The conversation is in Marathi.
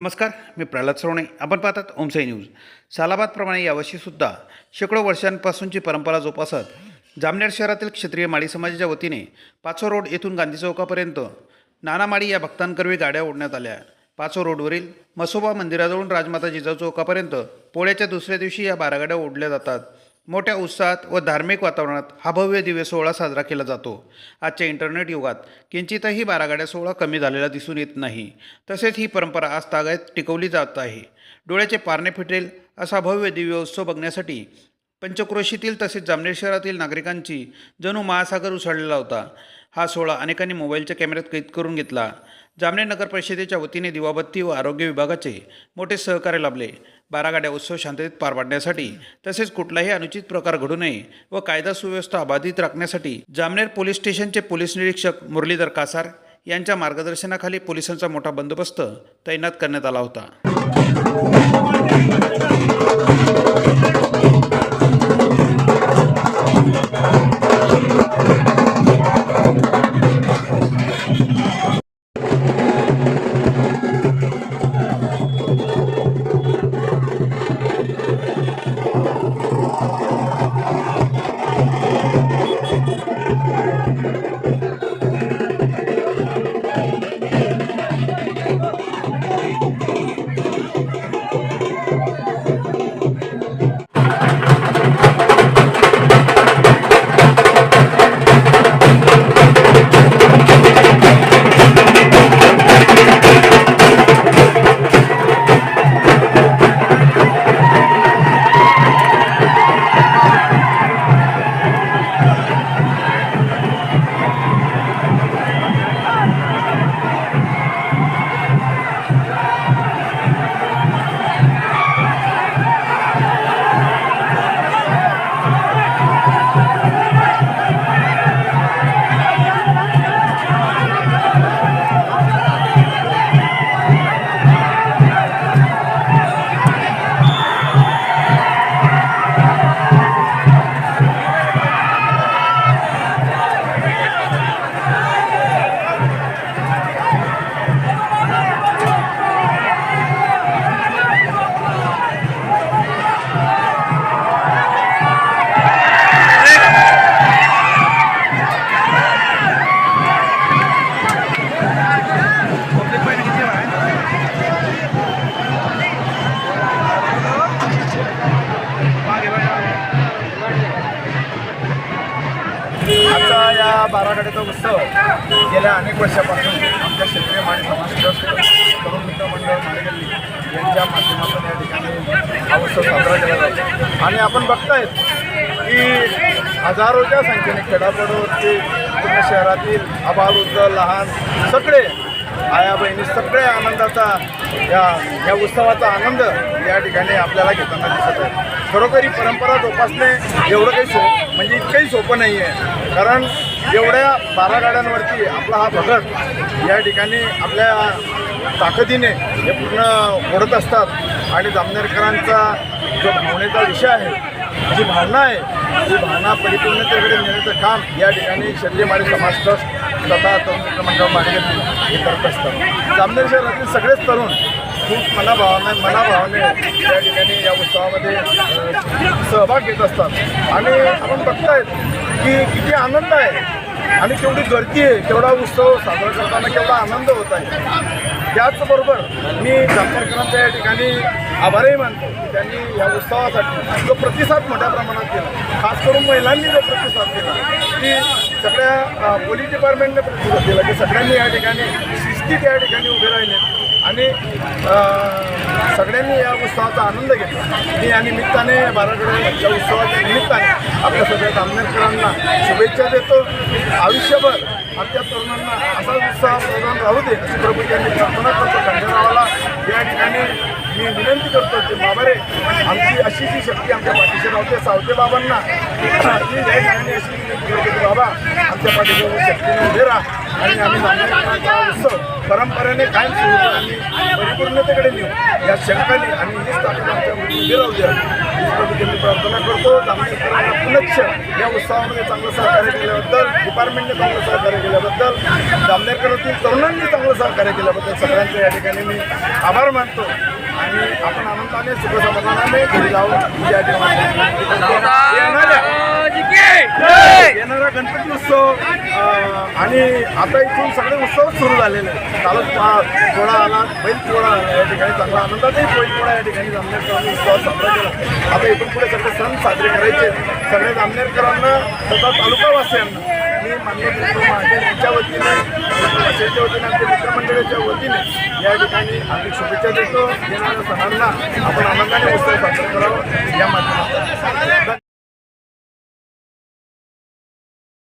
नमस्कार मी प्रल्हाद सरोणे आपण पाहतात ओमसाई न्यूज. सालाबादप्रमाणे यावर्षीसुद्धा शेकडो वर्षांपासूनची परंपरा जोपासत जामनेर शहरातील क्षेत्रीय माळी समाजाच्या वतीने पाचो रोड येथून गांधी चौकापर्यंत नानामाळी या भक्तांकरवी गाड्या ओढण्यात आल्या. पाचो रोडवरील मसोबा मंदिराजवळून राजमाता जिजाऊ चौकापर्यंत पोळ्याच्या दुसऱ्या दिवशी या बारा गाड्या ओढल्या जातात. मोठ्या उत्साहात व धार्मिक वातावरणात हा भव्य दिव्य सोहळा साजरा केला जातो. आजच्या इंटरनेट युगात किंचितही बारागाड्या सोहळा कमी झालेला दिसून येत नाही. तसेच ही परंपरा आज तागायत टिकवली जात आहे. डोळ्याचे पारणे फिटेल असा भव्य दिव्य उत्सव बघण्यासाठी पंचक्रोशीतील तसेच जामनेर शहरातील नागरिकांची जणू महासागर उसळलेला होता. हा सोहळा अनेकांनी मोबाईलच्या कॅमेऱ्यात कैद करून घेतला. जामनेर नगर परिषदेच्या वतीने दिवाबत्ती व आरोग्य विभागाचे मोठे सहकार्य लाभले. बारा गाड्या उत्सव शांततेत पार पाडण्यासाठी तसेच कुठलाही अनुचित प्रकार घडू नये व कायदा सुव्यवस्था अबाधित राखण्यासाठी जामनेर पोलीस स्टेशनचे पोलीस निरीक्षक मुरलीधर कासार यांच्या मार्गदर्शनाखाली पोलिसांचा मोठा बंदोबस्त तैनात करण्यात आला होता. आमचा या बारागड्याचा उत्सव गेल्या अनेक वर्षापासून आमच्या क्षेत्रीय आणि तरुण यांच्या माध्यमातून या ठिकाणी हा उत्सव साजरा केला जातो. आणि आपण बघतायत की हजारोच्या संख्येने खेडापडवरती पूर्ण शहरातील अबालवृद्ध लहान सगळे आया बहिणी सगळे आनंदाचा या या उत्सवाचा आनंद या ठिकाणी आपल्याला घेताना दिसत आहे. खरोखर ही परंपरा जोपासणे एवढं काही सोपं म्हणजे इतकंही सोपं नाही आहे कारण एवढ्या बारा गाड्यांवरती आपला हा भगत या ठिकाणी आपल्या ताकदीने हे पूर्ण ओढत असतात. आणि जामनेरकरांचा जो भावनेचा विषय आहे जी भावना आहे ती भावना परिपूर्णतेकडे नेण्याचं काम या ठिकाणी शल्यमाळी समाज ट्रस्ट तथा तरुण मंडळ हे करत असतात. जामनेर शहरातील सगळेच तरुण खूप मनाभावाने मनाभावाने या ठिकाणी या उत्सवामध्ये सहभाग घेत असतात. आणि आपण बघतायत की किती आनंद आहे आणि केवढी गर्दी आहे केवढा उत्सव साजरा करताना केवढा आनंद होत आहे. त्याचबरोबर मी जामनेरकरांच्या या ठिकाणी आभारही मानतो की त्यांनी या उत्सवासाठी जो प्रतिसाद मोठ्या प्रमाणात दिला खास करून महिलांनी जो प्रतिसाद दिला की सगळ्या पोलीस डिपार्टमेंटने प्रतिसाद दिला की सगळ्यांनी या ठिकाणी शिस्तीत या ठिकाणी उभे राहिले. आणि सगळ्यांनी या उत्सवाचा आनंद घेतला. मी या निमित्ताने बारागड्याच्या उत्सवाच्या निमित्ताने आपल्या सगळ्या जामनेरकरांना शुभेच्छा देतो. आयुष्यभर आमच्या तरुणांना असाच उत्साह प्रदान राहू दे अशी प्रभूंनी प्रार्थना करतो. खंडेरावाला या ठिकाणी मी विनंती करतो की बाबा रे आमची अशी जी शक्ती आमच्या पाठीशी राहते सावते बाबांना मी या ठिकाणी अशी विनंती करतो की बाबा आमच्या पाठीशी शक्तीने उभे राहा. आणि आम्ही जामनेरचा उत्सव परंपरेने कायम सुरू आणि परिपूर्णतेकडे नेऊ या शंकाने राहू द्या हीच पद्धतीने मी प्रार्थना करतो पुनश्च या उत्सवामध्ये चांगलं सहकार्य केल्याबद्दल डिपार्टमेंटने चांगलं सहकार्य केल्याबद्दल जामनेरकरातील तरुणांनी चांगलं सहकार्य केल्याबद्दल सगळ्यांचं या ठिकाणी मी आभार मानतो आणि आपण आनंदाने सुखसमाधानाने घरी जाऊन या ठिकाणी येणाऱ्या येणारा गणपती उत्सव आणि आता इथून सगळे उत्सव सुरू झालेले आहेत. चालत पोळा आला बैल पोळा आला या ठिकाणी चांगला आनंदातही बैल पोळा या ठिकाणी जामनेरकरांनी उत्सव साजरा केला. आता इथून पुढे सगळे सण साजरे करायचे सगळे जामनेरकरांना तथा तालुकावासियांना मी मान्य करतो माझ्या यांच्या वतीने भाषेच्या वतीने आमच्या मित्रमंडळाच्या वतीने या ठिकाणी आम्ही शुभेच्छा देतो. येणाऱ्या सणांना आपण आनंदाने उत्सव साजरा करावा या माध्यमातून.